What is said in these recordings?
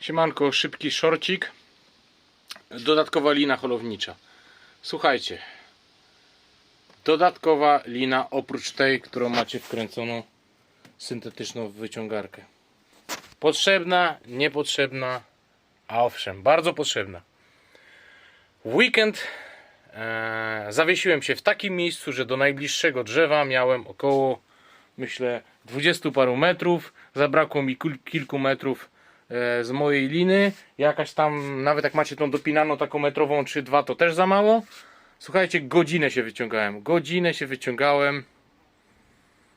Siemanko, szybki szorcik. Dodatkowa lina holownicza. Słuchajcie. Dodatkowa lina oprócz tej, którą macie wkręconą syntetyczną w wyciągarkę. Potrzebna, niepotrzebna, a owszem, bardzo potrzebna. Weekend e, zawiesiłem się w takim miejscu, że do najbliższego drzewa miałem około, myślę, 20 paru metrów. Zabrakło mi kil- kilku metrów z mojej liny. Jakaś tam, nawet jak macie tą dopinaną taką metrową czy dwa, to też za mało. Słuchajcie, godzinę się wyciągałem. Godzinę się wyciągałem.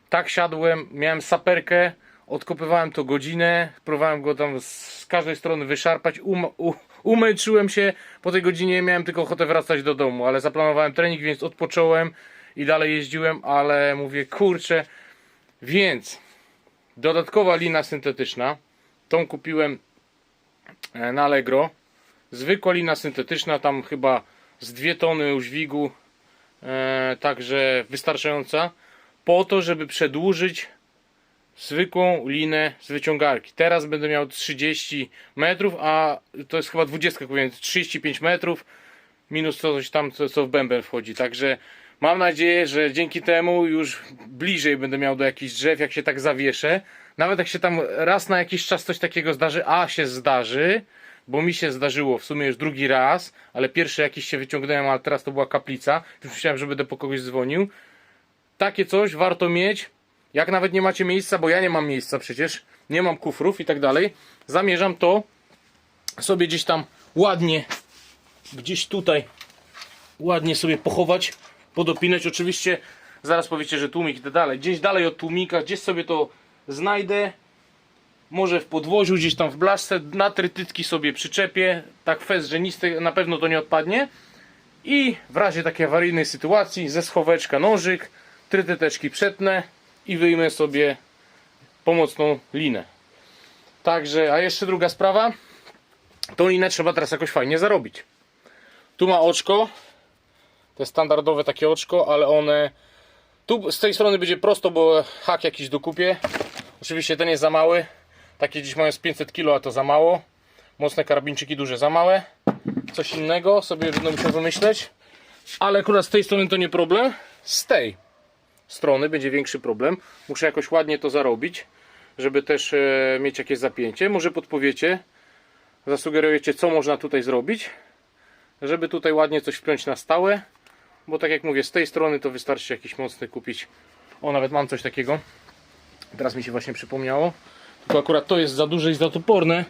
Tak siadłem, miałem saperkę, odkopywałem to godzinę, próbowałem go tam z każdej strony wyszarpać, um, u, umęczyłem się, po tej godzinie miałem tylko ochotę wracać do domu, ale zaplanowałem trening, więc odpocząłem i dalej jeździłem, ale mówię, kurczę, więc dodatkowa lina syntetyczna, tą kupiłem e, na Allegro, zwykła lina syntetyczna, tam chyba z 2 tony udźwigu, e, także wystarczająca, po to, żeby przedłużyć zwykłą linę z wyciągarki. Teraz będę miał 30 metrów, a to jest chyba 20, więc 35 metrów minus coś tam, co, co w bęben wchodzi. Także mam nadzieję, że dzięki temu już bliżej będę miał do jakichś drzew, jak się tak zawieszę. Nawet jak się tam raz na jakiś czas coś takiego zdarzy, a się zdarzy, bo mi się zdarzyło w sumie już drugi raz, ale pierwszy jakiś się wyciągnąłem, ale teraz to była kaplica. Już myślałem, że będę po kogoś dzwonił. Takie coś warto mieć. Jak nawet nie macie miejsca, bo ja nie mam miejsca przecież, nie mam kufrów i tak dalej, zamierzam to sobie gdzieś tam ładnie, gdzieś tutaj ładnie sobie pochować, podopinać. Oczywiście zaraz powiecie, że tłumik i tak dalej. Gdzieś dalej od tłumika, gdzieś sobie to znajdę. Może w podwoziu, gdzieś tam w blaszce, na trytytki sobie przyczepię. Tak fest, że nic te- na pewno to nie odpadnie. I w razie takiej awaryjnej sytuacji ze schoweczka nożyk, trytyteczki przetnę i wyjmę sobie pomocną linę. Także, a jeszcze druga sprawa. Tą linę trzeba teraz jakoś fajnie zarobić. Tu ma oczko. Jest standardowe takie oczko, ale one. Tu z tej strony będzie prosto, bo hak jakiś dokupię. Oczywiście ten jest za mały. Takie dziś mają z 500 kg, a to za mało. Mocne karabinczyki duże za małe. Coś innego sobie będę musiał wymyśleć. Ale akurat z tej strony to nie problem. Z tej strony będzie większy problem. Muszę jakoś ładnie to zarobić, żeby też e, mieć jakieś zapięcie. Może podpowiecie, zasugerujecie, co można tutaj zrobić, żeby tutaj ładnie coś wpiąć na stałe. Bo tak jak mówię, z tej strony to wystarczy jakiś mocny kupić. O, nawet mam coś takiego. Teraz mi się właśnie przypomniało. Tylko akurat to jest za duże i za toporne.